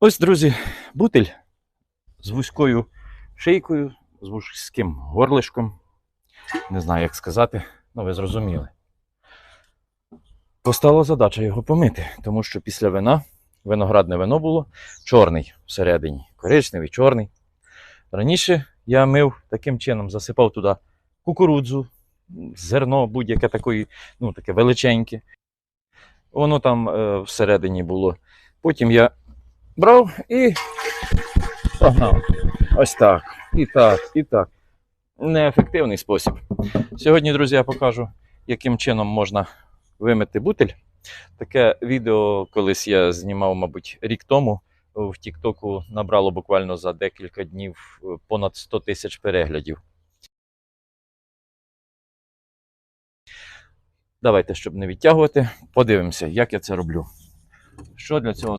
Ось, друзі, бутиль з вузькою шийкою, з вузьким горлишком. Не знаю, як сказати, ну ви зрозуміли. Постала задача його помити, тому що після вина виноградне вино було чорний всередині, коричневий, чорний. Раніше я мив таким чином, засипав туди кукурудзу, зерно будь-яке такої, ну, таке величеньке. Воно там е, всередині було. Потім я брав і погнав. Ось так. І так, і так. Неефективний спосіб. Сьогодні, друзі, я покажу, яким чином можна вимити бутиль. Таке відео колись я знімав, мабуть, рік тому. В Тіктоку набрало буквально за декілька днів е, понад 100 тисяч переглядів. Давайте, щоб не відтягувати, подивимося, як я це роблю. Що для цього